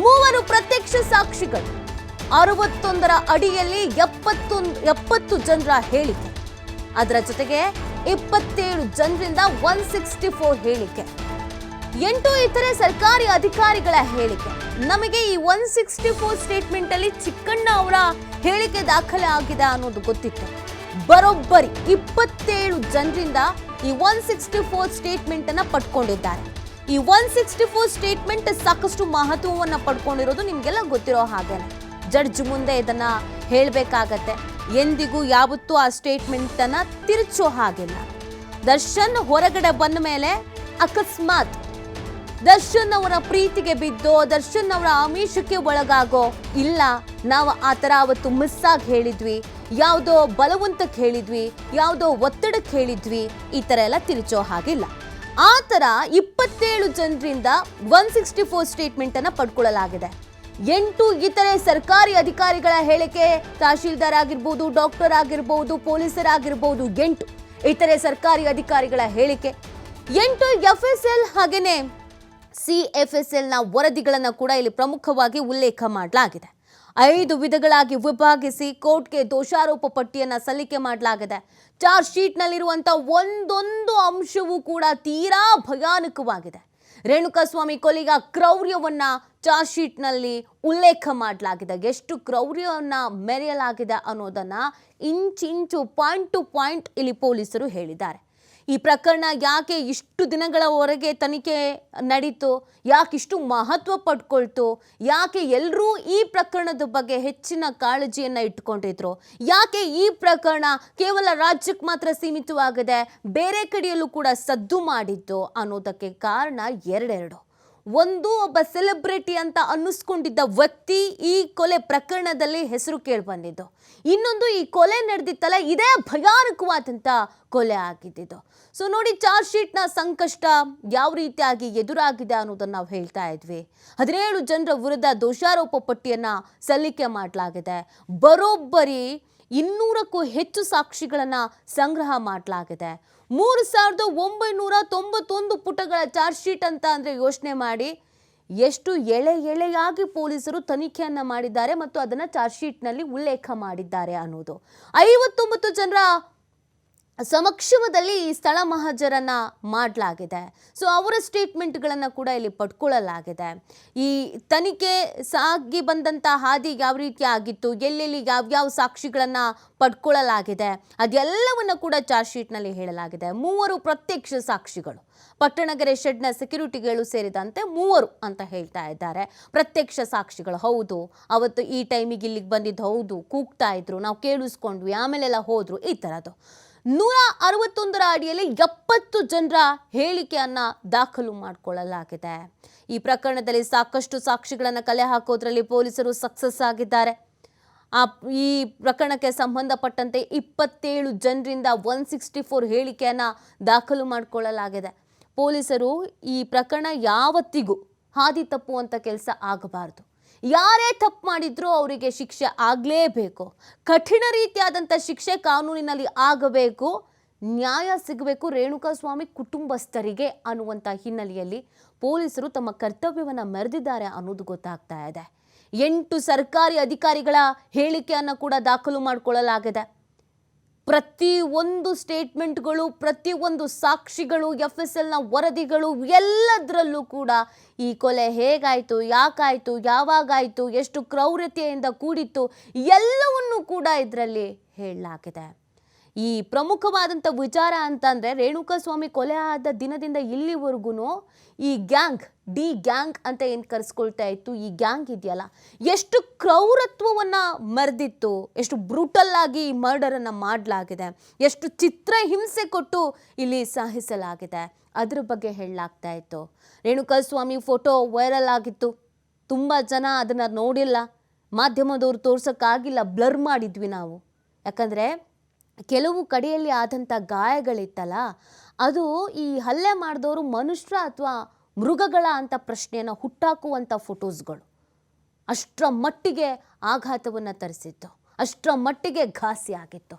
ಮೂವರು ಪ್ರತ್ಯಕ್ಷ ಸಾಕ್ಷಿಗಳು. ಅರವತ್ತೊಂದರ ಅಡಿಯಲ್ಲಿ ಎಪ್ಪತ್ತೊಂದು ಎಪ್ಪತ್ತು ಜನರ ಹೇಳಿಕೆ. ಅದರ ಜೊತೆಗೆ ಇಪ್ಪತ್ತೇಳು ಜನರಿಂದ ಒನ್ ಸಿಕ್ಸ್ಟಿ ಫೋರ್ ಹೇಳಿಕೆ. ಎಂಟು ಇತರೆ ಸರ್ಕಾರಿ ಅಧಿಕಾರಿಗಳ ಹೇಳಿಕೆ. ನಮಗೆ ಈ ಒನ್ ಸಿಕ್ಸ್ಟಿ ಫೋರ್ ಸ್ಟೇಟ್ಮೆಂಟ್ ಅಲ್ಲಿ ಚಿಕ್ಕಣ್ಣ ಅವರ ಹೇಳಿಕೆ ದಾಖಲೆ ಆಗಿದೆ ಅನ್ನೋದು ಗೊತ್ತಿತ್ತು. ಬರೋಬ್ಬರಿ ಇಪ್ಪತ್ತೇಳು ಜನರಿಂದ ಈ ಒನ್ ಸಿಕ್ಸ್ಟಿ ಫೋರ್ ಸ್ಟೇಟ್ಮೆಂಟ್ ಅನ್ನ ಪಡ್ಕೊಂಡಿದ್ದಾರೆ. ಈ ಒನ್ ಸಿಕ್ಸ್ಟಿ ಫೋರ್ ಸ್ಟೇಟ್ಮೆಂಟ್ ಸಾಕಷ್ಟು ಮಹತ್ವವನ್ನು ಪಡ್ಕೊಂಡಿರೋದು ನಿಮಗೆಲ್ಲ ಗೊತ್ತಿರೋ ಹಾಗೆ. ಜಡ್ಜ್ ಮುಂದೆ ಇದನ್ನು ಹೇಳಬೇಕಾಗತ್ತೆ. ಎಂದಿಗೂ ಯಾವತ್ತೂ ಆ ಸ್ಟೇಟ್ಮೆಂಟನ್ನು ತಿರುಚೋ ಹಾಗಿಲ್ಲ. ದರ್ಶನ್ ಹೊರಗಡೆ ಬಂದ ಮೇಲೆ ಅಕಸ್ಮಾತ್ ದರ್ಶನ್ ಅವರ ಪ್ರೀತಿಗೆ ಬಿದ್ದೋ, ದರ್ಶನ್ ಅವರ ಆಮಿಷಕ್ಕೆ ಒಳಗಾಗೋ ಇಲ್ಲ, ನಾವು ಆ ಥರ ಅವತ್ತು ಮಿಸ್ ಆಗಿ ಹೇಳಿದ್ವಿ, ಯಾವುದೋ ಬಲವಂತಕ್ಕೆ ಹೇಳಿದ್ವಿ, ಯಾವುದೋ ಒತ್ತಡಕ್ಕೆ ಹೇಳಿದ್ವಿ, ಈ ಥರ ಎಲ್ಲ ತಿರುಚೋ ಹಾಗಿಲ್ಲ. ಆ ಥರ ಇಪ್ಪತ್ತೇಳು ಜನರಿಂದ ಒನ್ ಸಿಕ್ಸ್ಟಿ ಫೋರ್ ಸ್ಟೇಟ್ಮೆಂಟ್ ಅನ್ನ ಪಡ್ಕೊಳ್ಳಲಾಗಿದೆ. ಎಂಟು ಇತರೆ ಸರ್ಕಾರಿ ಅಧಿಕಾರಿಗಳ ಹೇಳಿಕೆ, ತಹಶೀಲ್ದಾರ್ ಆಗಿರ್ಬೋದು, ಡಾಕ್ಟರ್ ಆಗಿರ್ಬೋದು ಪೊಲೀಸರಾಗಿರ್ಬೋದು ಎಂಟು ಇತರೆ ಸರ್ಕಾರಿ ಅಧಿಕಾರಿಗಳ ಹೇಳಿಕೆ. ಎಂಟು ಎಫ್ ಎಸ್ ಎಲ್ ಹಾಗೆಯೇ ಸಿ ಎಫ್ ಎಸ್ ಎಲ್ನ ವರದಿಗಳನ್ನು ಕೂಡ ಇಲ್ಲಿ ಪ್ರಮುಖವಾಗಿ ಉಲ್ಲೇಖ ಮಾಡಲಾಗಿದೆ. ಐದು ವಿಧಗಳಾಗಿ ವಿಭಾಗಿಸಿ ಕೋರ್ಟ್ಗೆ ದೋಷಾರೋಪ ಪಟ್ಟಿಯನ್ನು ಸಲ್ಲಿಕೆ ಮಾಡಲಾಗಿದೆ. ಚಾರ್ಜ್ ಶೀಟ್ನಲ್ಲಿರುವಂಥ ಒಂದೊಂದು ಅಂಶವೂ ಕೂಡ ತೀರಾ ಭಯಾನಕವಾಗಿದೆ. ರೇಣುಕಾಸ್ವಾಮಿ ಕೊಲೆಯ ಕ್ರೌರ್ಯವನ್ನ ಚಾರ್ಜ್ ಶೀಟ್ನಲ್ಲಿ ಉಲ್ಲೇಖ ಮಾಡಲಾಗಿದೆ. ಎಷ್ಟು ಕ್ರೌರ್ಯವನ್ನ ಮೆರೆಯಲಾಗಿದೆ ಅನ್ನೋದನ್ನ ಇಂಚಿಂಚು ಪಾಯಿಂಟ್ ಟು ಪಾಯಿಂಟ್ ಇಲ್ಲಿ ಪೊಲೀಸರು ಹೇಳಿದ್ದಾರೆ. ಈ ಪ್ರಕರಣ ಯಾಕೆ ಇಷ್ಟು ದಿನಗಳವರೆಗೆ ತನಿಖೆ ನಡೀತು? ಯಾಕೆ ಇಷ್ಟು ಮಹತ್ವ ಪಡ್ಕೊಳ್ತು? ಯಾಕೆ ಎಲ್ಲರೂ ಈ ಪ್ರಕರಣದ ಬಗ್ಗೆ ಹೆಚ್ಚಿನ ಕಾಳಜಿಯನ್ನು ಇಟ್ಕೊಂಡಿದ್ರು? ಯಾಕೆ ಈ ಪ್ರಕರಣ ಕೇವಲ ರಾಜ್ಯಕ್ಕೆ ಮಾತ್ರ ಸೀಮಿತವಾಗಿದೆ ಬೇರೆ ಕಡೆಯಲ್ಲೂ ಕೂಡ ಸದ್ದು ಮಾಡಿದ್ದು ಅನ್ನೋದಕ್ಕೆ ಕಾರಣ ಎರಡೆರಡು. ಒಂದು ಒಬ್ಬ ಸೆಲೆಬ್ರಿಟಿ ಅಂತ ಅನ್ನಿಸ್ಕೊಂಡಿದ್ದ ವ್ಯಕ್ತಿ ಈ ಕೊಲೆ ಪ್ರಕರಣದಲ್ಲಿ ಹೆಸರು ಕೇಳಿ ಬಂದಿದ್ದು ಇನ್ನೊಂದು ಈ ಕೊಲೆ ನಡೆದಿತ್ತಲ್ಲ, ಇದೇ ಭಯಾನಕವಾದಂಥ ಕೊಲೆ ಆಗಿದ್ದಿದ್ದು. ಸೊ ನೋಡಿ ಚಾರ್ಜ್ ಶೀಟ್ನ ಸಂಕಷ್ಟ ಯಾವ ರೀತಿಯಾಗಿ ಎದುರಾಗಿದೆ ಅನ್ನೋದನ್ನು ನಾವು ಹೇಳ್ತಾ ಇದ್ವಿ. ಹದಿನೇಳು ಜನರ ವಿರುದ್ಧ ದೋಷಾರೋಪ ಪಟ್ಟಿಯನ್ನು ಸಲ್ಲಿಕೆ ಮಾಡಲಾಗಿದೆ. ಬರೋಬ್ಬರಿ ಇನ್ನೂರಕ್ಕೂ ಹೆಚ್ಚು ಸಾಕ್ಷಿಗಳನ್ನು ಸಂಗ್ರಹ ಮಾಡಲಾಗಿದೆ. ಮೂರು ಸಾವಿರದ ಒಂಬೈನೂರ ತೊಂಬತ್ತೊಂದು ಪುಟಗಳ ಚಾರ್ಜ್ ಶೀಟ್ ಅಂತ ಅಂದರೆ ಯೋಚನೆ ಮಾಡಿ. ಎಷ್ಟು ಎಳೆ ಎಳೆಯಾಗಿ ಪೊಲೀಸರು ತನಿಖೆಯನ್ನು ಮಾಡಿದ್ದಾರೆ ಮತ್ತು ಅದನ್ನು ಚಾರ್ಜ್ ಶೀಟ್ನಲ್ಲಿ ಉಲ್ಲೇಖ ಮಾಡಿದ್ದಾರೆ ಅನ್ನೋದು. ಐವತ್ತೊಂಬತ್ತು ಜನರ ಸಮಕ್ಷಮದಲ್ಲಿ ಈ ಸ್ಥಳ ಮಹಾಜರನ್ನ ಮಾಡಲಾಗಿದೆ. ಸೊ ಅವರ ಸ್ಟೇಟ್ಮೆಂಟ್ಗಳನ್ನು ಕೂಡ ಇಲ್ಲಿ ಪಡ್ಕೊಳ್ಳಲಾಗಿದೆ ಈ ತನಿಖೆ ಸಾಗಿ ಬಂದಂಥ ಹಾದಿ ಯಾವ ರೀತಿ ಆಗಿತ್ತು, ಎಲ್ಲೆಲ್ಲಿ ಯಾವ್ಯಾವ ಸಾಕ್ಷಿಗಳನ್ನು ಪಡ್ಕೊಳ್ಳಲಾಗಿದೆ ಅದೆಲ್ಲವನ್ನು ಕೂಡ ಚಾರ್ಜ್ ಶೀಟ್ನಲ್ಲಿ ಹೇಳಲಾಗಿದೆ. ಮೂವರು ಪ್ರತ್ಯಕ್ಷ ಸಾಕ್ಷಿಗಳು, ಪಟ್ಟಣಗೆರೆ ಶೆಡ್ನ ಸೆಕ್ಯೂರಿಟಿಗಳು ಸೇರಿದಂತೆ ಮೂವರು ಅಂತ ಹೇಳ್ತಾ ಇದ್ದಾರೆ. ಪ್ರತ್ಯಕ್ಷ ಸಾಕ್ಷಿಗಳು, ಹೌದು, ಅವತ್ತು ಈ ಟೈಮಿಗೆ ಇಲ್ಲಿಗೆ ಬಂದಿದ್ದು, ಹೌದು, ಕೂಗ್ತಾ ಇದ್ರು, ನಾವು ಕೇಳಿಸ್ಕೊಂಡ್ವಿ, ಆಮೇಲೆಲ್ಲ ಹೋದ್ರು, ಈ ಥರದ್ದು ನೂರ ಅರವತ್ತೊಂದರ ಅಡಿಯಲ್ಲಿ ಎಪ್ಪತ್ತು ಜನರ ಹೇಳಿಕೆಯನ್ನು ದಾಖಲು ಮಾಡಿಕೊಳ್ಳಲಾಗಿದೆ. ಈ ಪ್ರಕರಣದಲ್ಲಿ ಸಾಕಷ್ಟು ಸಾಕ್ಷಿಗಳನ್ನು ಕಲೆ ಹಾಕೋದ್ರಲ್ಲಿ ಪೊಲೀಸರು ಸಕ್ಸಸ್ ಆಗಿದ್ದಾರೆ. ಆ, ಈ ಪ್ರಕರಣಕ್ಕೆ ಸಂಬಂಧಪಟ್ಟಂತೆ ಇಪ್ಪತ್ತೇಳು ಜನರಿಂದ ಒನ್ ಸಿಕ್ಸ್ಟಿ ಫೋರ್ ಹೇಳಿಕೆಯನ್ನು ದಾಖಲು ಮಾಡಿಕೊಳ್ಳಲಾಗಿದೆ. ಪೊಲೀಸರು ಈ ಪ್ರಕರಣ ಯಾವತ್ತಿಗೂ ಹಾದಿ ತಪ್ಪುವಂಥ ಕೆಲಸ ಆಗಬಾರ್ದು. ಯಾರೇ ತಪ್ಪು ಮಾಡಿದ್ರೂ ಅವರಿಗೆ ಶಿಕ್ಷೆ ಆಗಲೇಬೇಕು. ಕಠಿಣ ರೀತಿಯಾದಂಥ ಶಿಕ್ಷೆ ಕಾನೂನಿನಲ್ಲಿ ಆಗಬೇಕು. ನ್ಯಾಯ ಸಿಗಬೇಕು. ರೇಣುಕಾಸ್ವಾಮಿ ಕುಟುಂಬಸ್ಥರಿಗೆ ಅನ್ನುವಂಥ ಹಿನ್ನೆಲೆಯಲ್ಲಿ ಪೊಲೀಸರು ತಮ್ಮ ಕರ್ತವ್ಯವನ್ನು ಮೆರೆದಿದ್ದಾರೆ ಅನ್ನೋದು ಗೊತ್ತಾಗ್ತಾ ಇದೆ. ಎಂಟು ಸರ್ಕಾರಿ ಅಧಿಕಾರಿಗಳ ಹೇಳಿಕೆಯನ್ನು ಕೂಡ ದಾಖಲು ಮಾಡಿಕೊಳ್ಳಲಾಗಿದೆ. ಪ್ರತಿ ಒಂದು ಸ್ಟೇಟ್ಮೆಂಟ್ಗಳು ಪ್ರತಿಯೊಂದು ಸಾಕ್ಷಿಗಳು ಎಫ್ ಎಸ್ ಎಲ್ನ ವರದಿಗಳು ಎಲ್ಲದರಲ್ಲೂ ಕೂಡ ಈ ಕೊಲೆ ಹೇಗಾಯಿತು, ಯಾಕಾಯಿತು, ಯಾವಾಗಾಯಿತು, ಎಷ್ಟು ಕ್ರೌರ್ಯತೆಯಿಂದ ಕೂಡಿತ್ತು, ಎಲ್ಲವನ್ನೂ ಕೂಡ ಇದರಲ್ಲಿ ಹೇಳಲಾಗಿದೆ. ಈ ಪ್ರಮುಖವಾದಂಥ ವಿಚಾರ ಅಂತಂದರೆ ರೇಣುಕಾಸ್ವಾಮಿ ಕೊಲೆ ಆದ ದಿನದಿಂದ ಇಲ್ಲಿವರೆಗೂ ಈ ಗ್ಯಾಂಗ್, ಡಿ ಗ್ಯಾಂಗ್ ಅಂತ ಏನು ಕರೆಸ್ಕೊಳ್ತಾ ಇತ್ತು? ಈ ಗ್ಯಾಂಗ್ ಇದೆಯಲ್ಲ? ಎಷ್ಟು ಕ್ರೌರತ್ವವನ್ನು ಮರೆದಿತ್ತು, ಎಷ್ಟು ಬ್ರೂಟಲ್ ಆಗಿ ಈ ಮರ್ಡರನ್ನು ಮಾಡಲಾಗಿದೆ, ಎಷ್ಟು ಚಿತ್ರ ಹಿಂಸೆ ಕೊಟ್ಟು ಇಲ್ಲಿ ಸಹಿಸಲಾಗಿದೆ. ಅದ್ರ ಬಗ್ಗೆ ಹೇಳಲಾಗ್ತಾ ಇತ್ತು. ರೇಣುಕಾಸ್ವಾಮಿ ಫೋಟೋ ವೈರಲ್ ಆಗಿತ್ತು. ತುಂಬ ಜನ ಅದನ್ನು ನೋಡಿಲ್ಲ. ಮಾಧ್ಯಮದವ್ರು ತೋರ್ಸೋಕ್ಕಾಗಿಲ್ಲ, ಬ್ಲರ್ ಮಾಡಿದ್ವಿ ನಾವು. ಯಾಕಂದರೆ ಕೆಲವು ಕಡೆಯಲ್ಲಿ ಆದಂಥ ಗಾಯಗಳಿತ್ತಲ್ಲ, ಅದು ಈ ಹಲ್ಲೆ ಮಾಡಿದವರು ಮನುಷ್ಯರ ಅಥವಾ ಮೃಗಗಳ ಅಂತ ಪ್ರಶ್ನೆಯನ್ನು ಹುಟ್ಟಾಕುವಂಥ ಫೋಟೋಸ್ಗಳು. ಅಷ್ಟರ ಮಟ್ಟಿಗೆ ಆಘಾತವನ್ನು ತರಿಸಿತ್ತು, ಅಷ್ಟರ ಮಟ್ಟಿಗೆ ಘಾಸಿ ಆಗಿತ್ತು.